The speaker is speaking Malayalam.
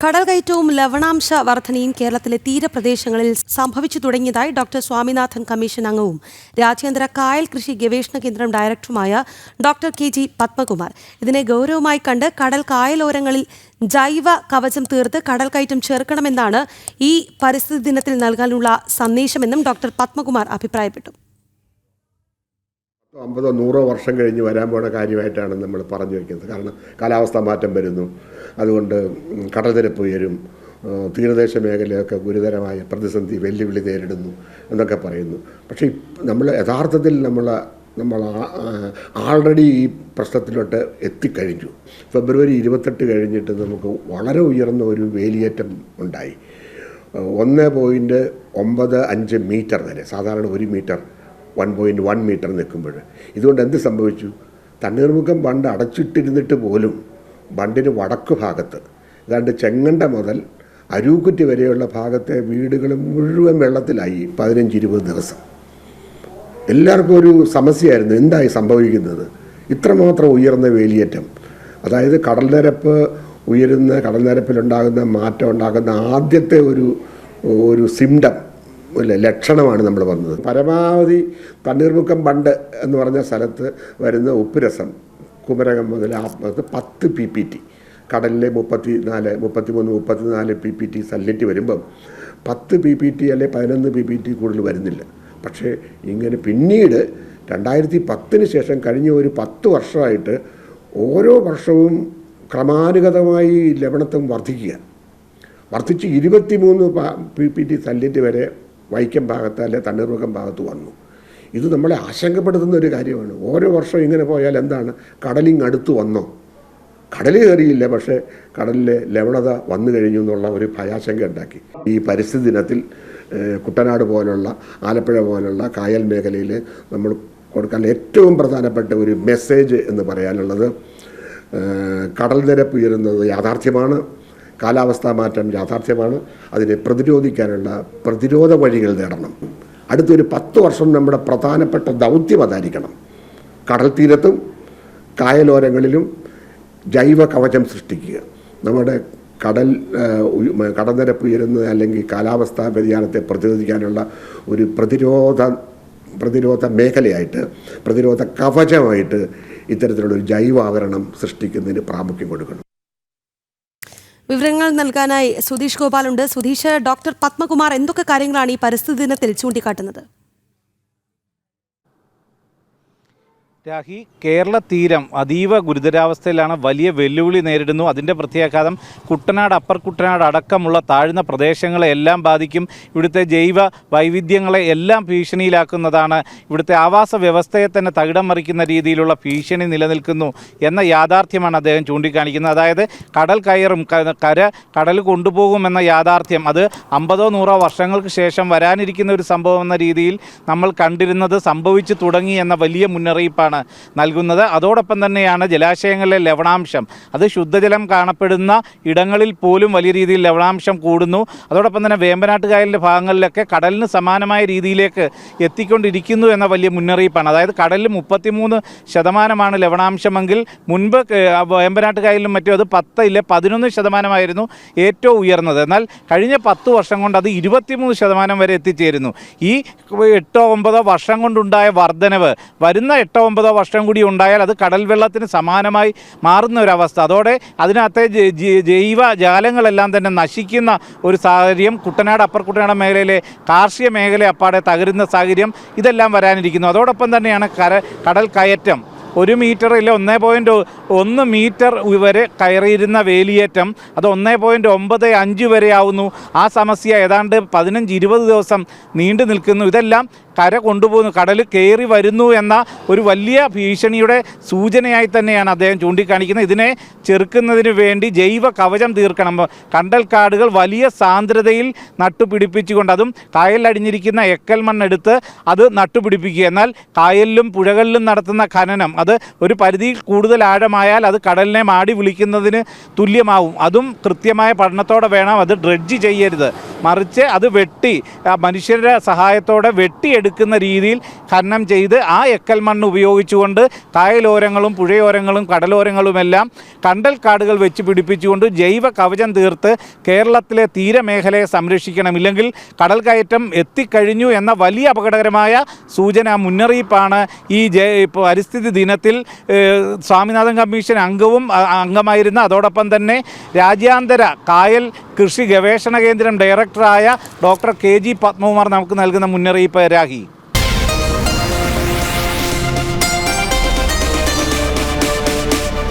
കടൽ കയറ്റവും ലവണാംശ വർധനയും കേരളത്തിലെ തീരപ്രദേശങ്ങളിൽ സംഭവിച്ചു തുടങ്ങിയതായി ഡോക്ടർ സ്വാമിനാഥൻ കമ്മീഷൻ അംഗവും രാജ്യാന്തര കായൽ കൃഷി ഗവേഷണ കേന്ദ്രം ഡയറക്ടറുമായ ഡോക്ടർ കെ. ജി. പത്മകുമാർ. ഇതിനെ ഗൗരവമായി കണ്ട് കടൽ കായലോരങ്ങളിൽ ജൈവ കവചം തീർത്ത് കടൽ കയറ്റം ചേർക്കണമെന്നാണ് ഈ പരിസ്ഥിതി ദിനത്തിൽ നൽകാനുള്ള സന്ദേശമെന്നും ഡോക്ടർ പത്മകുമാർ അഭിപ്രായപ്പെട്ടു. അമ്പതോ നൂറോ വർഷം കഴിഞ്ഞ് വരാൻ പോണ കാര്യമായിട്ടാണ് നമ്മൾ പറഞ്ഞു വയ്ക്കുന്നത് കാരണം കാലാവസ്ഥ മാറ്റം വരുന്നു. അതുകൊണ്ട് കടൽതിരപ്പ് ഉയരും. തീരദേശ മേഖലയൊക്കെ ഗുരുതരമായ പ്രതിസന്ധി വെല്ലുവിളി നേരിടുന്നു എന്നൊക്കെ പറയുന്നു. പക്ഷേ നമ്മൾ യഥാർത്ഥത്തിൽ നമ്മൾ നമ്മൾ ആൾറെഡി ഈ പ്രശ്നത്തിലോട്ട് എത്തിക്കഴിഞ്ഞു. ഫെബ്രുവരി ഇരുപത്തെട്ട് കഴിഞ്ഞിട്ട് നമുക്ക് വളരെ ഉയർന്ന ഒരു വേലിയേറ്റം ഉണ്ടായി. ഒന്ന് പോയിന്റ് ഒമ്പത് അഞ്ച് മീറ്റർ വരെ സാധാരണ ഒരു metre one point one metre നിൽക്കുമ്പോൾ. ഇതുകൊണ്ട് എന്ത് സംഭവിച്ചു? തണ്ണീർമുഖം ബണ്ട് അടച്ചിട്ടിരുന്നിട്ട് പോലും ബണ്ടിന് വടക്ക് ഭാഗത്ത് ഏതാണ്ട് ചെങ്ങണ്ട മുതൽ അരൂക്കുറ്റി വരെയുള്ള ഭാഗത്തെ വീടുകൾ മുഴുവൻ വെള്ളത്തിലായി പതിനഞ്ച് ഇരുപത് ദിവസം. എല്ലാവർക്കും ഒരു സമസ്യയായിരുന്നു എന്തായി സംഭവിക്കുന്നത്? ഇത്രമാത്രം ഉയർന്ന വേലിയേറ്റം. അതായത് കടൽ നിരപ്പ് ഉയരുന്ന കടൽ നിരപ്പിലുണ്ടാകുന്ന മാറ്റം ഉണ്ടാകുന്ന ആദ്യത്തെ ഒരു ഒരു സിംറ്റം ലക്ഷണമാണ് നമ്മൾ വന്നത്. പരമാവധി തണ്ണീർമുക്കം ബണ്ട് എന്ന് പറഞ്ഞ സ്ഥലത്ത് വരുന്ന ഉപ്പുരസം കുമരകം മുതൽ ആ ഭാഗത്ത് പത്ത് പി പി ടി കടലിലെ മുപ്പത്തി നാല് മുപ്പത്തി മൂന്ന് മുപ്പത്തി നാല് പി പി ടി സല്ലറ്റ് വരുമ്പം പത്ത് പി പി ടി അല്ലെ പതിനൊന്ന് പി പി ടി കൂടുതൽ വരുന്നില്ല. പക്ഷേ ഇങ്ങനെ പിന്നീട് രണ്ടായിരത്തി പത്തിന് ശേഷം കഴിഞ്ഞ ഒരു പത്ത് വർഷമായിട്ട് ഓരോ വർഷവും ക്രമാനുഗതമായി ലവണത്വം വർദ്ധിക്കുക. വർദ്ധിച്ച് ഇരുപത്തിമൂന്ന് പി പി ടി സല്ലറ്റ് വരെ വൈക്കം ഭാഗത്ത് അല്ലെ തണ്ണീർമുഖം ഭാഗത്ത് വന്നു. ഇത് നമ്മളെ ആശങ്കപ്പെടുത്തുന്ന ഒരു കാര്യമാണ്. ഓരോ വർഷം ഇങ്ങനെ പോയാൽ എന്താണ്? കടലിങ് അടുത്ത് വന്നോ. കടൽ കയറിയില്ല പക്ഷേ കടലിലെ ലവണത വന്നു കഴിഞ്ഞു എന്നുള്ള ഒരു ഭയാശങ്ക ഉണ്ടാക്കി. ഈ പരിസ്ഥിതി ദിനത്തിൽ കുട്ടനാട് പോലുള്ള ആലപ്പുഴ പോലുള്ള കായൽ മേഖലയിൽ നമ്മൾ കൊടുക്കാൻ ഏറ്റവും പ്രധാനപ്പെട്ട ഒരു മെസ്സേജ് എന്ന് പറയാനുള്ളത് കടൽ നിരപ്പ് ഉയരുന്നത് യാഥാർത്ഥ്യമാണ്. കാലാവസ്ഥാ മാറ്റം യാഥാർത്ഥ്യമാണ്. അതിനെ പ്രതിരോധിക്കാനുള്ള പ്രതിരോധ വഴികൾ നേടണം. അടുത്തൊരു പത്ത് വർഷം നമ്മുടെ പ്രധാനപ്പെട്ട ദൗത്യം അതായിരിക്കണം. കടൽ തീരത്തും കായലോരങ്ങളിലും ജൈവ കവചം സൃഷ്ടിക്കുക. നമ്മുടെ കടൽ കടനിരപ്പ് ഉയരുന്നത് അല്ലെങ്കിൽ കാലാവസ്ഥാ വ്യതിയാനത്തെ പ്രതിരോധിക്കാനുള്ള ഒരു പ്രതിരോധ പ്രതിരോധ മേഖലയായിട്ട് പ്രതിരോധ കവചമായിട്ട് ഇത്തരത്തിലുള്ള ഒരു ജൈവാവരണം സൃഷ്ടിക്കുന്നതിന് പ്രാമുഖ്യം കൊടുക്കണം. വിവരങ്ങൾ നൽകാനായി സുധീഷ് ഗോപാലുണ്ട്. സുധീഷ് ഡോക്ടർ പത്മകുമാർ എന്തൊക്കെ കാര്യങ്ങളാണ് ഈ പരിസ്ഥിതി ദിനത്തിൽ ചൂണ്ടിക്കാട്ടുന്നത്? രാഹി കേരള തീരം അതീവ ഗുരുതരാവസ്ഥയിലാണ് വലിയ വെല്ലുവിളി നേരിടുന്നു. അതിന്റെ പ്രത്യാഘാതം കുട്ടനാട് അപ്പർ കുട്ടനാട് അടക്കമുള്ള താഴ്ന്ന പ്രദേശങ്ങളെ എല്ലാം ബാധിക്കും. ഇവിടുത്തെ ജൈവ വൈവിധ്യങ്ങളെ എല്ലാം ഭീഷണിയിലാക്കുന്നതാണ്. ഇവിടുത്തെ ആവാസ വ്യവസ്ഥയെ തന്നെ തകിടം മറിക്കുന്ന രീതിയിലുള്ള ഭീഷണി നിലനിൽക്കുന്നു എന്ന യാഥാർത്ഥ്യമാണ് അദ്ദേഹം ചൂണ്ടിക്കാണിക്കുന്നത്. അതായത് കടൽ കയറും കര കടൽ കൊണ്ടുപോകുമെന്ന യാഥാർത്ഥ്യം. അത് അമ്പതോ നൂറോ വർഷങ്ങൾക്ക് ശേഷം വരാനിരിക്കുന്ന ഒരു സംഭവം എന്ന രീതിയിൽ നമ്മൾ കണ്ടിരുന്നത് സംഭവിച്ചു തുടങ്ങി എന്ന വലിയ മുന്നറിയിപ്പാണ്. നൽകുന്നത്. അതോടൊപ്പം തന്നെയാണ് ജലാശയങ്ങളിലെ ലവണാംശം. അത് ശുദ്ധജലം കാണപ്പെടുന്ന ഇടങ്ങളിൽ പോലും വലിയ രീതിയിൽ ലവണാംശം കൂടുന്നു. അതോടൊപ്പം തന്നെ വേമ്പനാട്ടുകായലിന്റെ ഭാഗങ്ങളിലൊക്കെ കടലിന് സമാനമായ രീതിയിലേക്ക് എത്തിക്കൊണ്ടിരിക്കുന്നു എന്ന വലിയ മുന്നറിയിപ്പാണ്. അതായത് കടലിൽ മുപ്പത്തിമൂന്ന് ശതമാനമാണ് ലവണാംശമെങ്കിൽ മുൻപ് വേമ്പനാട്ടുകായലിലും കായലിലും മറ്റും അത് പത്ത് ഇല്ല പതിനൊന്ന് ശതമാനമായിരുന്നു ഏറ്റവും ഉയർന്നത്. എന്നാൽ കഴിഞ്ഞ പത്ത് വർഷം കൊണ്ട് അത് ഇരുപത്തിമൂന്ന് ശതമാനം വരെ എത്തിച്ചേരുന്നു. ഈ എട്ടോ ഒമ്പതോ വർഷം കൊണ്ടുണ്ടായ വർധനവ് വരുന്ന എട്ടോ ഒമ്പതോ വർഷം കൂടി ഉണ്ടായാൽ അത് കടൽ വെള്ളത്തിന് സമാനമായി മാറുന്ന ഒരവസ്ഥ അതോടെ അതിനകത്തെ ജൈവ ജാലങ്ങളെല്ലാം തന്നെ നശിക്കുന്ന ഒരു സാഹചര്യം കുട്ടനാട് അപ്പർ കുട്ടനാട് മേഖലയിലെ കാർഷിക മേഖല അപ്പാടെ തകരുന്ന സാഹചര്യം ഇതെല്ലാം വരാനിരിക്കുന്നു. അതോടൊപ്പം തന്നെയാണ് കര കടൽ കയറ്റം. ഒരു മീറ്ററിൽ ഒന്നേ പോയിന്റ് ഒന്ന് മീറ്റർ വരെ കയറിയിരുന്ന വേലിയേറ്റം. അത് ഒന്നേ പോയിന്റ് ഒമ്പത് അഞ്ച് വരെ ആവുന്നു. ആ സമസ്യ ഏതാണ്ട് പതിനഞ്ച് ഇരുപത് ദിവസം നീണ്ടു നിൽക്കുന്നു. ഇതെല്ലാം കര കൊണ്ടുപോകുന്നു. കടൽ കയറി വരുന്നു എന്ന ഒരു വലിയ ഭീഷണിയുടെ സൂചനയായി തന്നെയാണ് അദ്ദേഹം ചൂണ്ടിക്കാണിക്കുന്നത്. ഇതിനെ ചെറുക്കുന്നതിന് വേണ്ടി ജൈവ കവചം തീർക്കണം. കണ്ടൽക്കാടുകൾ വലിയ സാന്ദ്രതയിൽ നട്ടുപിടിപ്പിച്ചുകൊണ്ട് അതും കായലിലടിഞ്ഞിരിക്കുന്ന എക്കൽ മണ്ണെടുത്ത് അത് നട്ടുപിടിപ്പിക്കുക. എന്നാൽ കായലിലും പുഴകളിലും നടത്തുന്ന ഖനനം അത് ഒരു പരിധിയിൽ കൂടുതൽ ആഴമായാൽ അത് കടലിനെ മാടി വിളിക്കുന്നതിന് തുല്യമാവും. അതും കൃത്യമായ പഠനത്തോടെ വേണം അത് ഡ്രഡ്ജ് ചെയ്യരുത്. മറിച്ച് അത് വെട്ടി മനുഷ്യരുടെ സഹായത്തോടെ വെട്ടിയെടുക്കുന്ന രീതിയിൽ ഖനനം ചെയ്ത് ആ എക്കൽ മണ്ണ് ഉപയോഗിച്ചുകൊണ്ട് കായലോരങ്ങളും പുഴയോരങ്ങളും കടലോരങ്ങളുമെല്ലാം കണ്ടൽ കാടുകൾ വെച്ച് പിടിപ്പിച്ചുകൊണ്ട് ജൈവ കവചം തീർത്ത് കേരളത്തിലെ തീരമേഖലയെ സംരക്ഷിക്കണം. ഇല്ലെങ്കിൽ കടൽ കയറ്റം എത്തിക്കഴിഞ്ഞു എന്ന വലിയ അപകടകരമായ സൂചന മുന്നറിയിപ്പാണ് ഈ പരിസ്ഥിതി പരിസ്ഥിതി ദിനത്തിൽ സ്വാമിനാഥൻ കമ്മീഷൻ അംഗവും അംഗമായിരുന്ന അതോടൊപ്പം തന്നെ രാജ്യാന്തര കായൽ കൃഷി ഗവേഷണ കേന്ദ്രം ഡയറക്ടറായ ഡോക്ടർ കെ ജി പത്മകുമാർ നമുക്ക് നൽകുന്ന മുന്നറിയിപ്പ് രാഹി.